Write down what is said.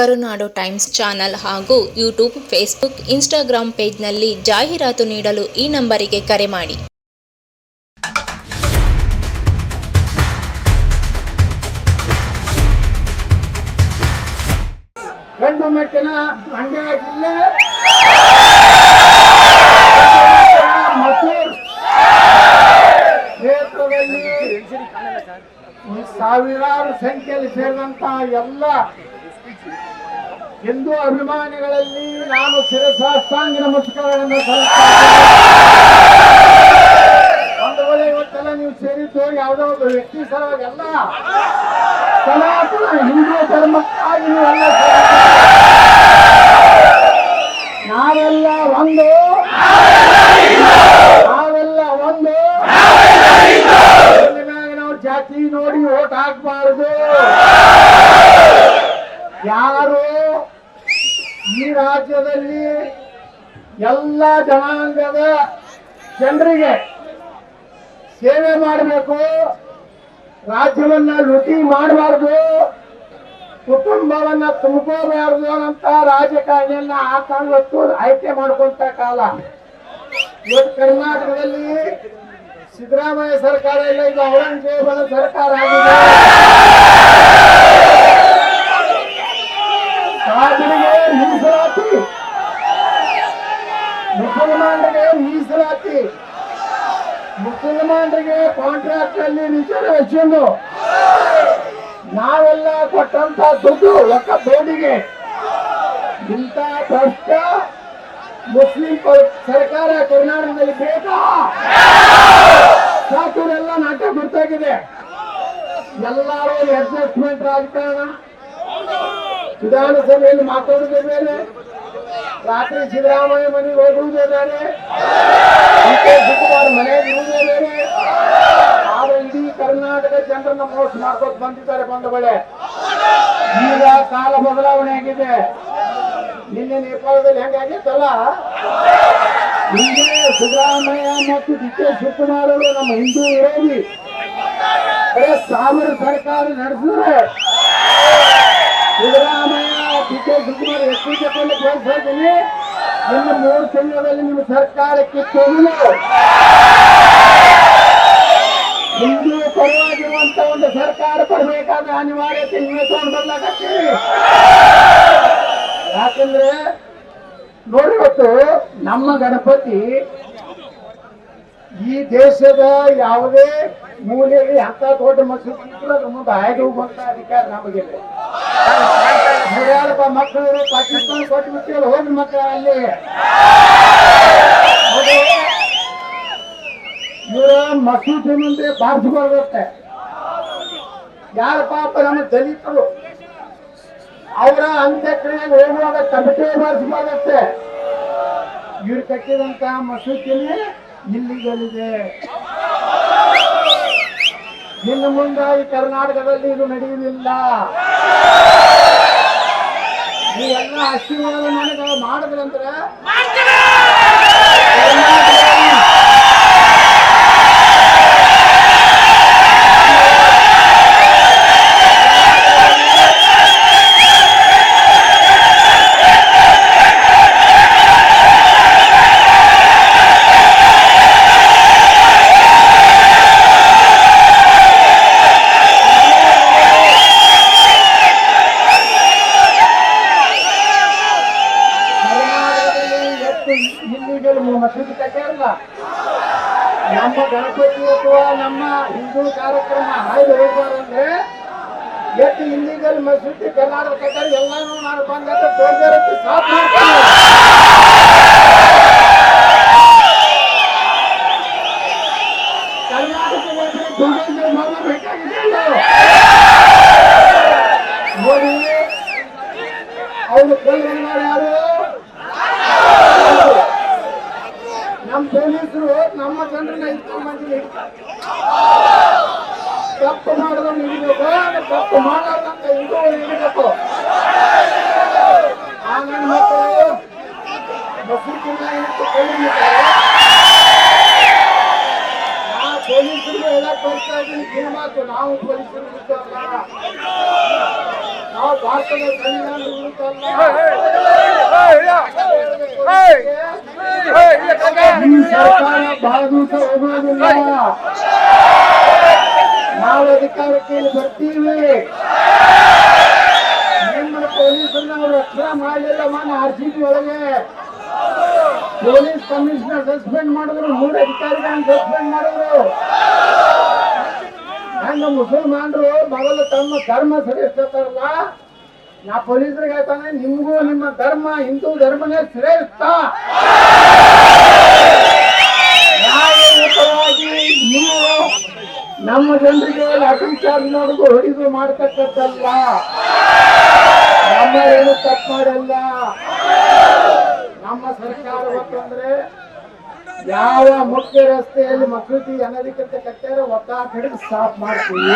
ಕರುನಾಡು times channel ಹಾಗೂ YouTube, Facebook Instagram ಪೇಜ್ನಲ್ಲಿ ಜಾಹೀರಾತು ನೀಡಲು ಈ ನಂಬರಿಗೆ ಕರೆ ಮಾಡಿ. ಸಾವಿರಾರು ಸಂಖ್ಯೆಯಲ್ಲಿ ಸೇರಿದಂತಹ ಎಲ್ಲ ಹಿಂದೂ ಅಭಿಮಾನಿಗಳಲ್ಲಿ ನಾನು ಶಿರಸಾಷ್ಟಾಂಗ ಸಲ್ಲಿಸ್ತೇನೆ ಒಂದು ವೇಳೆ ಇವತ್ತೆಲ್ಲ ನೀವು ಸೇರಿದ್ದು ಯಾವುದೋ ಒಂದು ವ್ಯಕ್ತಿ ಸಲುವಾಗಿ ಅಲ್ಲ. ಸನಾತನ ಹಿಂದೂ ಧರ್ಮಕ್ಕಾಗಿ ನೀವೆಲ್ಲ. ನಾವೆಲ್ಲ ಒಂದು. ನಾವೆಲ್ಲ ಒಂದು. ನಾವು ಜಾತಿ ನೋಡಿ ಓಟ್ ಹಾಕಬಾರದು. ಯಾರು ಈ ರಾಜ್ಯದಲ್ಲಿ ಎಲ್ಲ ಜನಾಂಗದ ಜನರಿಗೆ ಸೇವೆ ಮಾಡಬೇಕು, ರಾಜ್ಯವನ್ನ ಲುಟಿ ಮಾಡಬಾರ್ದು, ಕುಟುಂಬವನ್ನ ತುಂಬಬಾರ್ದು ಅಂತ ರಾಜಕಾರಣಿಯನ್ನ ಹಾಕೊಂಡು ಆಯ್ಕೆ ಮಾಡ್ಕೊಂತ ಕಾಲ. ಇವತ್ತು ಕರ್ನಾಟಕದಲ್ಲಿ ಸಿದ್ದರಾಮಯ್ಯ ಸರ್ಕಾರ ಇಲ್ಲ, ಇದು ಔರಂಗಜೇಬನ ಸರ್ಕಾರ ಆಗಿದೆ. ಮೀಸಲಾತಿ. ಮುಸಲ್ಮಾನರಿಗೆ ಕಾಂಟ್ರಾಕ್ಟ್ ಅಲ್ಲಿ ರಿಸರ್ವೇಶನ್ ನಾವೆಲ್ಲ ಕೊಟ್ಟಂತ ದುಡ್ಡು ಒಕ್ಕ ಬೋರ್ಡಿಗೆ. ಇಂಥ ಭ್ರಷ್ಟ ಮುಸ್ಲಿಂ ಸರ್ಕಾರ ಕರ್ನಾಟಕದಲ್ಲಿ ಬೇಕಾ? ಸಾಕುರೆಲ್ಲ ನಾಟ್ಯ ಬರ್ತಾಗಿದೆ ಎಲ್ಲರೂ ಅಡ್ಜಸ್ಟ್ಮೆಂಟ್ ರಾಜಕಾರಣ. ವಿಧಾನಸಭೆಯಲ್ಲಿ ಮಾತಾಡುವುದೇ ಬೇರೆ. ರಾತ್ರಿ ಸಿದ್ದರಾಮಯ್ಯ ಮನೆಗೆ ಹೋಗುವುದೇ ಕೆ ಶಿವಕುಮಾರ್ ಮನೆಗೆ ಇರುವುದೇ ಬೇರೆ. ಆದ್ರೆ ಇಡೀ ಕರ್ನಾಟಕ ಜನರನ್ನ ಮೋಸ ಮಾಡ್ಕೊತ ಬಂದಿದ್ದಾರೆ ಬಂದ ಬಳೆ ಈಗ ಕಾಲ ಬದಲಾವಣೆ ಆಗಿದೆ. ನಿನ್ನೆ ನೇಪಾಳದಲ್ಲಿ ಹೆಂಗಾಗಿತ್ತಲ್ಲ ಹಿಂದೆ ಸಿದ್ದರಾಮಯ್ಯ ಮತ್ತು ಡಿ ಕೆ ಶಿವಕುಮಾರ್ ಅವರು ನಮ್ಮ ಹಿಂದೂ ವಿರೋಧಿ. ಸಾವಿರ ಸರ್ಕಾರ ನಡೆಸಿದ್ರೆ ಸಿದ್ದರಾಮಯ್ಯ ಡಿ ಕೆ ಶಿವಕುಮಾರ್ ಎಷ್ಟು ತಗೊಂಡು ಕೇಳ್ತಾ ಇದ್ದೀನಿ ಇನ್ನು ಮೂರು ತಿಂಗಳಲ್ಲಿ ನಿಮ್ಮ ಸರ್ಕಾರಕ್ಕೆ ತೊಗಲು ಹಿಂದೂ ಪರವಾಗಿರುವಂತ ಒಂದು ಸರ್ಕಾರ ಬರಬೇಕಾದ ಅನಿವಾರ್ಯತೆ ನೀವೇ ತಗೊಂಡು ಯಾಕಂದ್ರೆ ನೋಡಿ ಇವತ್ತು ನಮ್ಮ ಗಣಪತಿ ಈ ದೇಶದ ಯಾವುದೇ ಮೂಲೆಯಲ್ಲಿ ಹತ್ತ ದೊಡ್ಡ ಮಸೂದಿ ಮುಂದೆ ಹೋಗುವಂತ ಅಧಿಕಾರ ನಮಗಿದೆ. ಮಕ್ಕಳು ಕೋಟಿ ಬಿಟ್ಟಿಲ್ಲ ಹೋಗಿ ಮಕ್ಕಳ ಅಲ್ಲಿ ಇವರ ಮಸೂದಿ ಮುಂದೆ ಬಾರಿಸ್ಬಾರ್ದತ್ತೆ ಯಾರ ಪಾಪ ನಮ್ಮ ದಲಿತರು ಅವರ ಅಂತ್ಯಕ್ರಿಯೆಗೆ ಹೋಗುವಾಗ ಕಮಿಟಿ ಬಾರಿಸ್ಬಾರ್ದತ್ತೆ ಇವ್ರು ಕಟ್ಟಿದಂತ ಮಸೂದಿನೇ ಇಲ್ಲಿಗಲಿದೆ ಇನ್ನು ಮುಂದೆ ಕರ್ನಾಟಕದಲ್ಲಿ ಇದು ನಡೆಯುವುದಿಲ್ಲ. ನೀವೆಲ್ಲ ಆಶೀರ್ವಾದ ನನಗೆ ಮಾಡಿದ್ರಂದ್ರೆ ನಮ್ಮ ಗಣಪತಿ ಅಥವಾ ನಮ್ಮ ಹಿಂದೂ ಕಾರ್ಯಕ್ರಮ ಹಾಯ್ದು ಹೋಗ್ಬಾರಂದ್ರೆ ಎಷ್ಟು ಇಲ್ಲಿಗಲ್ ಮಸೂದಿ ಕರ್ನಾಟಕ ಎಲ್ಲಾನು ನಾನು ಬಂದಂತ ತೋರ್ಸೋರಕ್ಕೆ ಸಾಥ್ ಮಾಡ್ತೀನಿ. ಕರ್ನಾಟಕದಲ್ಲಿ ನೋಡಿ ಅವ್ರು ಕಲ್ಲು ಯಾರು? ನಮ್ಮ ಪೊಲೀಸರು, ನಮ್ಮ ಜನರನ್ನ ಇಟ್ಕೊಂಡು ಬಂದಿಲ್ಲ ತಪ್ಪು ಮಾಡಿದ್ರು ಹಿಡಿಬೇಕು ತಪ್ಪು ಮಾಡಲಾರ್ದಂತ ಇದು ಹಿಡಿಬೇಕು ಆ ನನ್ನ ಮಕ್ಕಳು ಮಸೂತಿನ ಇಟ್ಟು ಕೊಂಡಿದ್ದಾರೆ ಆ ಪೊಲೀಸರಿಗೆ ಹೇಳಕ್ ಬರ್ತಾ ಇದ್ದೀನಿ. ಕಿರುಮಾತು ನಾವು ಪೊಲೀಸರು ಇದ್ದಲ್ಲ ನಾವು ಭಾರತದ ಸಂವಿಧಾನ ವಿರುದ್ಧ ದಿವಸ ಹೋಗೋದಿಲ್ಲ ನಾವು ಅಧಿಕಾರಕ್ಕೆ ಬರ್ತೀವಿ. ನಿಮ್ಮ ಪೊಲೀಸರನ್ನ ಅವ್ರು ರಕ್ಷಣೆ ಮಾಡಲಿಲ್ಲ ಮಾನ ಆರ್ ಸಿ ಬಿ ಒಳಗೆ. ಪೊಲೀಸ್ ಕಮಿಷನರ್ ಸಸ್ಪೆಂಡ್ ಮಾಡಿದ್ರು, ಮೂರು ಅಧಿಕಾರಿಗಳನ್ನ ಸಸ್ಪೆಂಡ್ ಮಾಡಿದ್ರು. ಹಂಗ ಮುಸಲ್ಮಾನರು ಮೊದಲು ತಮ್ಮ ಧರ್ಮ ಸರಿಸ್ತಾರಲ್ಲ ನಾ ಪೊಲೀಸರಿಗೆ ಹೇಳ್ತಾನೆ ನಿಮ್ಗೂ ನಿಮ್ಮ ಧರ್ಮ, ಹಿಂದೂ ಧರ್ಮನೇ ಶ್ರೇಷ್ಠ. ಮಾಡೋದು ಹೊಡಿದು ಮಾಡ್ತಕ್ಕದ್ದಲ್ಲ ನಮ್ಮ ಏನು ತಪ್ಪು ಮಾಡಲ್ಲ. ನಮ್ಮ ಸರ್ಕಾರ ಅಂತಂದ್ರೆ ಯಾವ ಮುಖ್ಯ ರಸ್ತೆಯಲ್ಲಿ ಮಸೂತಿ ಅನಧಿಕೃತ ಕಟ್ಟಾರ ಒತ್ತಾ ಕಡೆ ಸ್ಟಾಪ್ ಮಾಡ್ತೀವಿ.